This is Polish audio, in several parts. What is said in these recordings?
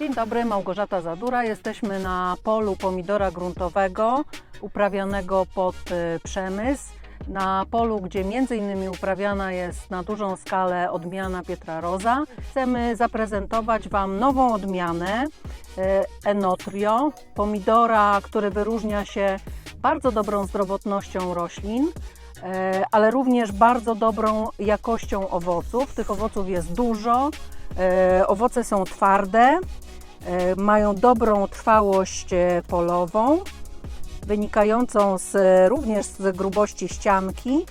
Dzień dobry, Małgorzata Zadura. Jesteśmy na polu pomidora gruntowego uprawianego pod y, przemysł. Na polu, gdzie między innymi uprawiana jest na dużą skalę odmiana Pietra Roza. Chcemy zaprezentować Wam nową odmianę y, Enotrio, pomidora, który wyróżnia się bardzo dobrą zdrowotnością roślin, e, ale również bardzo dobrą jakością owoców. Tych owoców jest dużo, owoce są twarde, mają dobrą trwałość e, polową, wynikającą z, również z grubości ścianki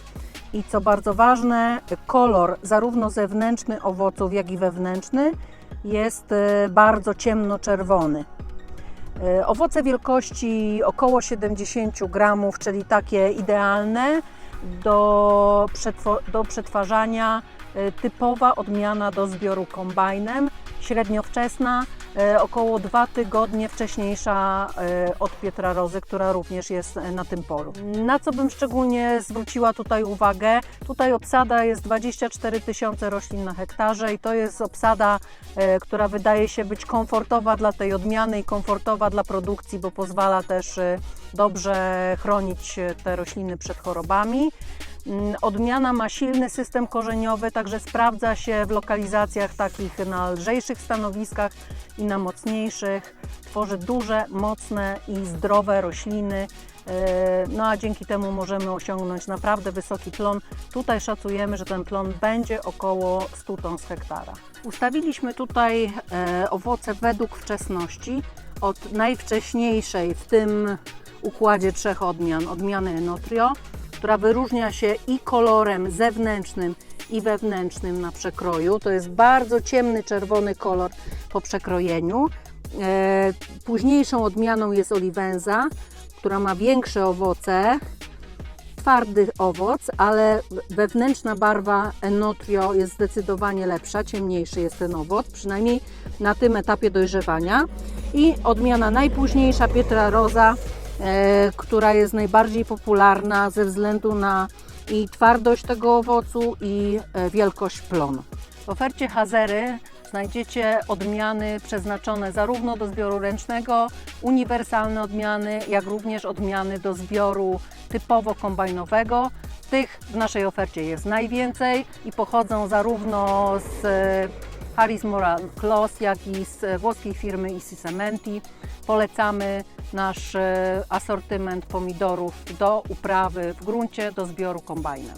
i co bardzo ważne, kolor zarówno zewnętrzny owoców, jak i wewnętrzny jest e, bardzo ciemnoczerwony. E, Owoce wielkości około 70 gramów, czyli takie idealne do, do przetwarzania, e, typowa odmiana do zbioru kombajnem, średnio wczesna, e, około dwa tygodnie wcześniejsza e, od Pietra Rozy, która również jest e, na tym polu. Na co bym szczególnie zwróciła tutaj uwagę, tutaj obsada jest 24 tysiące roślin na hektarze i to jest obsada, e, która wydaje się być komfortowa dla tej odmiany i komfortowa dla produkcji, bo pozwala też e, dobrze chronić e, te rośliny przed chorobami. Mm, Odmiana ma silny system korzeniowy, także sprawdza się w lokalizacjach takich na lżejszych stanowiskach i na mocniejszych. Tworzy duże, mocne i zdrowe rośliny. E, No a dzięki temu możemy osiągnąć naprawdę wysoki plon. Tutaj szacujemy, że ten plon będzie około 100 ton z hektara. Ustawiliśmy tutaj e, owoce według wczesności od najwcześniejszej w tym układzie trzech odmian, odmiany Enotrio, która wyróżnia się i kolorem zewnętrznym i wewnętrznym na przekroju. To jest bardzo ciemny czerwony kolor po przekrojeniu. E, późniejszą odmianą jest oliwenza, która ma większe owoce, twardy owoc, ale wewnętrzna barwa Enotrio jest zdecydowanie lepsza, ciemniejszy jest ten owoc, przynajmniej na tym etapie dojrzewania. I odmiana najpóźniejsza Pietra Roza, która jest najbardziej popularna ze względu na i twardość tego owocu i e, wielkość plonu. W ofercie Hazery znajdziecie odmiany przeznaczone zarówno do zbioru ręcznego, uniwersalne odmiany, jak również odmiany do zbioru typowo kombajnowego. Tych w naszej ofercie jest najwięcej i pochodzą zarówno z Harris Moran Klos, jak i z włoskiej firmy Isi Cementi. Polecamy nasz e, asortyment pomidorów do uprawy w gruncie, do zbioru kombajnem.